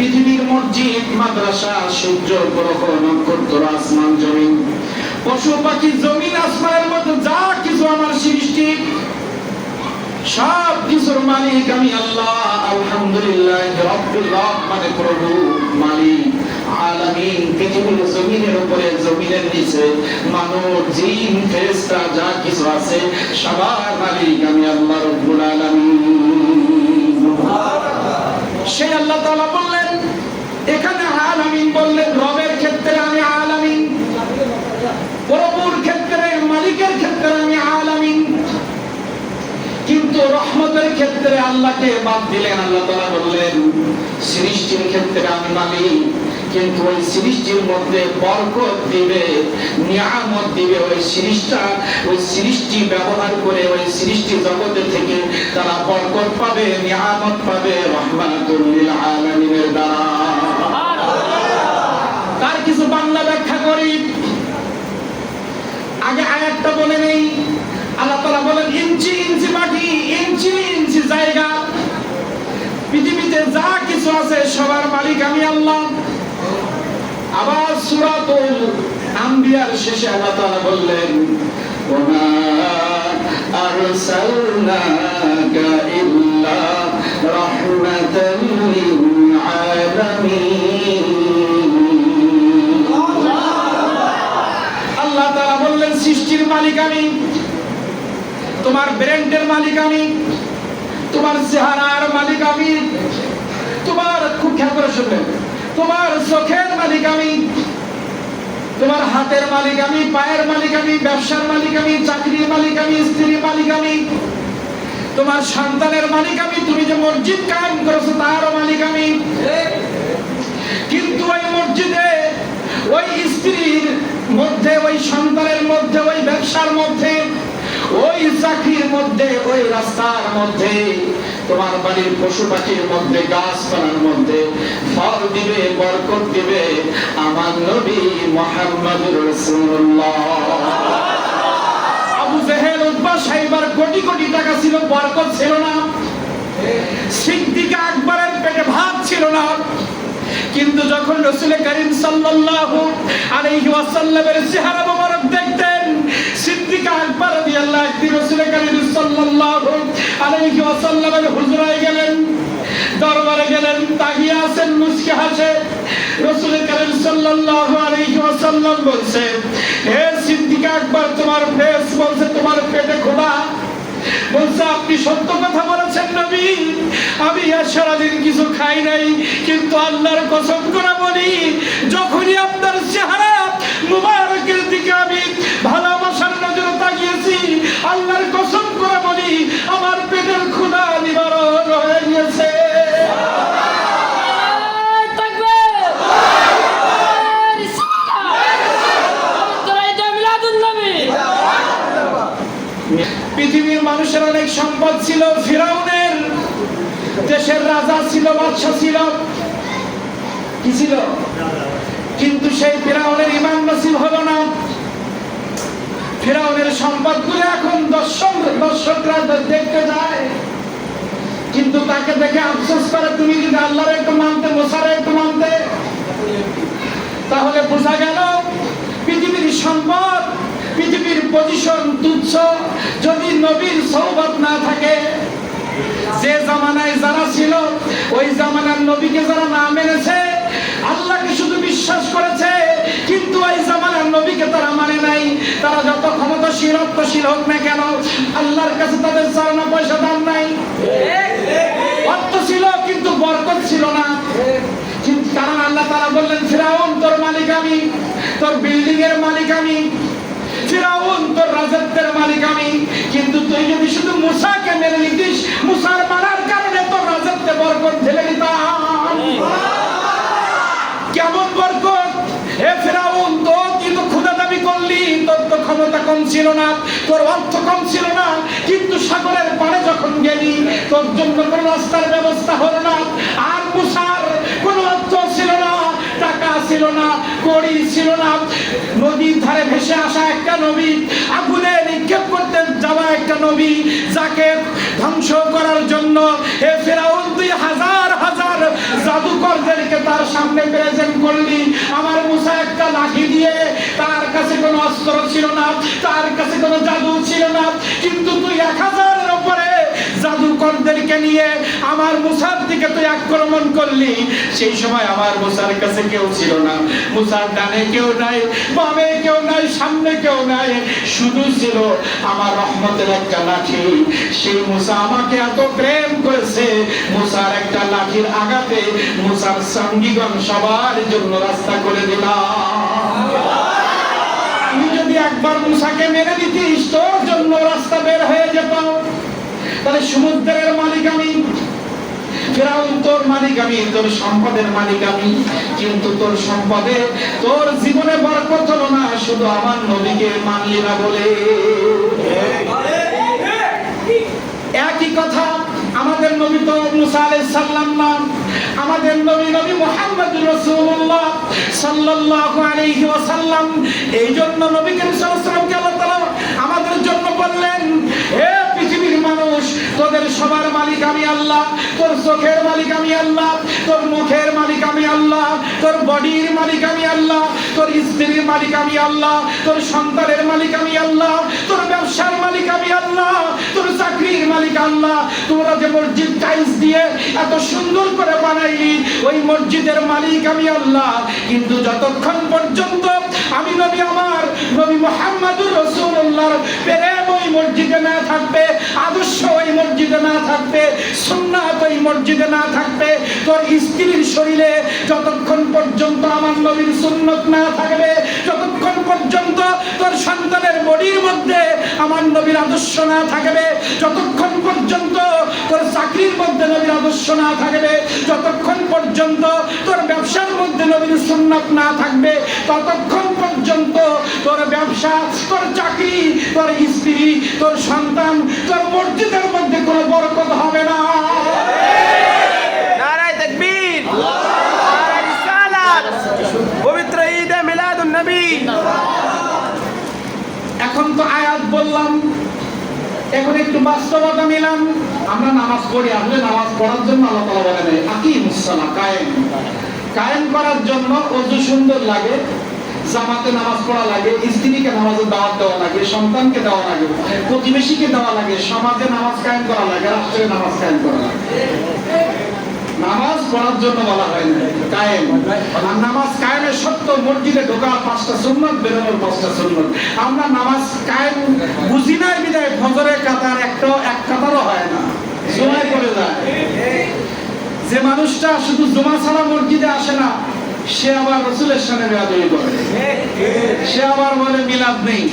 পৃথিবীর মসজিদ মাদ্রাসা সূর্য গ্রহ নক্ষত্র আসমান জমিন। পশু পাখি জমিন আসমানের মধ্যে যা কিছু আমার সৃষ্টি সব কিছুর মালিক আমি আল্লাহ আলহামদুলিল্লাহ রব্বুল রব মানে প্রভু মালিক। আলামিন পৃথিবীর জমিনের উপরে জমিনের নিচে মানব জিন ফেরেশতা যা কিছু আছে সবার মালিক আমি আল্লাহ রব্বুল আলামিন। সেই আল্লাহ তাআলা বললেন এখানে আলামিন বললেন রবের ক্ষেত্রে আমি আলামিন প্রভুর ক্ষেত্রে মালিকের ক্ষেত্রে আমি আলামিন কিন্তু রহমতের ক্ষেত্রে আল্লাহকে বাদ দিলেন, আল্লাহ তাআলা বললেন, সৃষ্টির ক্ষেত্রে আমি মালিক, কিন্তু ওই সৃষ্টির মধ্যে বরকত দিবে, নিয়ামত দিবে ওই সৃষ্টা, ওই সৃষ্টি ব্যবহার করে ওই সৃষ্টি জগতের থেকে তারা বরকত পাবে, নিয়ামত পাবে, রহমাতুল লিল আলামিনের দ্বারা। তার কিছু বাংলা ব্যাখ্যা করি। আগে আয়াতটা বলে নেই। আল্লাহ বলেন, ইঞ্চি ইঞ্চি মাটি, ইঞ্চি ইঞ্চি জায়গা। পৃথিবীতে যা কিছু আছে, সবার মালিক আমি আল্লাহ। আবার সূরাতুল আম্বিয়ার শেষে আল্লাহ তাআলা বললেন আল্লাহ তাআলা বললেন, সৃষ্টির মালিক আমি। তোমার ব্র্যান্ডের মালিক আমি তোমার চেহারার মালিক আমি তোমার খুব খেয়াল করে শুনবেন তোমার চোখের মালিক আমি তোমার হাতের মালিক আমি পায়ের মালিক আমি ব্যবসার মালিক আমি চাকরির মালিক আমি স্ত্রীর মালিক আমি তোমার সন্তানের মালিক আমি তুমি যে মসজিদ কায়েম করেছ তারও মালিক আমি কিন্তু ওই মসজিদে ওই স্ত্রীর মধ্যে ওই সন্তানের মধ্যে ওই ব্যবসার মধ্যে ওই চাকরির মধ্যে, ওই রাস্তার মধ্যে, তোমার বাড়ির পশু পাখির মধ্যে, গাছপালার মধ্যে ফল দিবে, বরকত দিবে আমার নবী মোহাম্মদুর রাসূলুল্লাহ। আবু জেহেল কোটি কোটি টাকা ছিল, বরকত ছিল না। সিদ্দিক আকবরের পেটে ভাত ছিল না। কিন্তু যখন রসুল করিম সাল্লাল্লাহু আলাইহি ওয়াসাল্লামের চেহারা মোবারক দেখতেন গেলেন, দরবারে গেলেন, তাকিয়ে আছেন মুস্কি হাসে। রসুল করিম সাল্লাল্লাহু আলাইহি ওয়াসাল্লাম বলছে, হে সিদ্দিক আকবর, তোমার ফেস বলছে, তোমার পেটে খোদা বলছে, আপনি সত্য কথা বলেছেন নবী। আমি সারাদিন কিছু খাই নাই, কিন্তু আল্লাহর কসম করে বলি রাজা ছিল বাদশা ছিল। কি ছিল? কিন্তু সেই ফিরাউনের ইমান নসিব হলো না। ফিরাউনের সম্পদগুলো এখন দর্শক, দর্শকরা দেখতে যায়। কিন্তু তাকে দেখে আফসোস করে, তুমি যদি আল্লাহর একটু মানতে মোসারে একটু মানতে, তাহলে বোঝা গেল পৃথিবীর সম্পদ, পৃথিবীর পজিশন তুচ্ছ। যদি নবীর সৌবত না থাকে যে জামানায় যারা ছিল, ওই জামানার নবীকে যারা না মেনেছে, আল্লাহকে শুধু বিশ্বাস করেছে, কিন্তু ওই জামানার নবীকে তারা মানে নাই। তারা যত ক্ষমতাশীল অর্থশীল হোক না কেন, আল্লাহর কাছে তাদের চালানা পয়সা দাম নাই। অর্থ ছিল, কিন্তু বরকত ছিল না। কারণ আল্লাহ তারা বললেন, ফিরাউন, তোর মালিক আমি, তোর বিল্ডিং এর মালিক আমি। ফিরাউন, তোর রাজত্বের মালিক আমি। কিন্তু তুই যদি শুধু মুসাকে মেনে নিতিস, মুসার মারার কারণে তোর রাজত্বে বরকত ঢেলে দিতাম। কেমন বরকত? হে ফেরাউন তো তুই তো ক্ষুদা দাবি করলি, তোর তো ক্ষমতা কম ছিল না, তোর অর্থ কম ছিল না, কিন্তু সাগরের পাড়ে যখন গেলি, তোর জন্য কোনো রাস্তার ব্যবস্থা হলো না। আর মুসার কোনো অর্থ টাকা ছিল না কড়ি ছিল না। নদীর ধারে ভেসে আসা একটা নবী, আগুনে নিক্ষেপ করতে যাওয়া একটা নবী, যাকে ধ্বংস করার জন্য হে ফেরাউন, তুই হাজার হাজার জাদুকরদেরকে তার সামনে প্রেজেন্ট করলি। আমার মুসা একটা লাঠি দিয়ে তার কাছে কোনো অস্ত্র ছিল না, তার কাছে কোনো জাদু ছিল না, কিন্তু তুই এক হাজারের উপরে জাদুকরদেরকে নিয়ে আমার মুসার দিকে তুই আক্রমণ করলি, সেই সময় আমার মুসার কাছে কেউ ছিল না। মুসার ডানে কেউ নাই, বামে কেউ নাই, সামনে কেউ নাই, শুধু ছিল আমার রহমতের একটা লাঠি। সেই মুসা আমাকে এত প্রেম করেছে, মুসার একটা লাঠির আঘাতে মুসার সঙ্গীগণ সবার জন্য রাস্তা করে দিলাম যদি একবার মুসাকে মেরে দিতিস, তোর জন্য রাস্তা বের হয়ে যেত তাহলে সমুদ্রের মালিক আমি। ফেরাউন, তোর মালিক আমি, তোর সম্পদের মালিক আমি। কিন্তু তোর সম্পদে তোর জীবনে বরকত হলো না, শুধু আমার নবীকে মানলি না বলে। একই কথা, আমাদের নবী তো মুসা আলাইহিস সালাম না। আমাদের নবী নবী মুহাম্মদ রাসূলুল্লাহ সাল্লাল্লাহু আলাইহি ওয়াসাল্লাম। এই জন্য সবার মালিক আমি আল্লাহ। তোর চোখের মালিক আমি আল্লাহ। তোর মুখের মালিক আমি আল্লাহ। তোর বডির মালিক আমি আল্লাহ। তোর স্ত্রীর মালিক আমি আল্লাহ। তোর সন্তানের মালিক আমি আল্লাহ। তোর ব্যবসার মালিক আমি আল্লাহ। তোর চাকরির মালিক আল্লাহ। তোমরা যে মসজিদ টাইলস দিয়ে এত সুন্দর করে বানাইলি, ওই মসজিদের মালিক আমি আল্লাহ। কিন্তু যতক্ষণ পর্যন্ত আমি নবী আমার, নবী মোহাম্মদুর রসুল্লাহর প্রেম ওই মসজিদে না থাকবে, আদর্শ থাকবে সুন্নাত ওই মসজিদে না থাকবে, তোর স্ত্রীর শরীরে যতক্ষণ পর্যন্ত আমার নবীর সুন্নত না থাকবে আদর্শ না থাকবে, যতক্ষণ পর্যন্ত তোর চাকরির মধ্যে নবীর আদর্শ না থাকবে, যতক্ষণ পর্যন্ত তোর ব্যবসার মধ্যে নবীর সুন্নত না থাকবে, ততক্ষণ পর্যন্ত তোর ব্যবসা, তোর চাকরি, তোর স্ত্রী, তোর সন্তান, তোর মসজিদের মধ্যে কোনো বরকত হবে না। এখন তো আয়াত বললাম, এখন একটু বাস্তবতা নিলাম আমরা নামাজ পড়ি, আসলে নামাজ পড়ার জন্য আল্লাহ তালা বলেন আকি মুসালা কায়েম। কায়েম করার জন্য অজু সুন্দর লাগে, জামাতে নামাজ পড়া লাগে, স্ত্রীকে নামাজের দাওয়াত দেওয়া লাগে, সন্তানকে দেওয়া লাগে, প্রতিবেশীকে দেওয়া লাগে, সমাজে নামাজ কায়েম করা লাগে, রাষ্ট্রে নামাজ কায়েম করা লাগে। নামাজ পড়ার জন্য বলা হয় না নামাজ কায়েমের সত্য, মসজিদে ঢোকা পাঁচটা সুন্নত, বেরোনোর পাঁচটা সুন্নত। আমরা নামাজ কায়েম বুঝি নাই বিদায় ফজরের কাতার একটাও এক কাতারও হয় না সময় করে যায়। যে মানুষটা শুধু জমা ছাড়া মসজিদে আসে না, সে আবার রসুলের সামনে বেয়াদবি করে। সে আবার বলে মিলাদ নেই।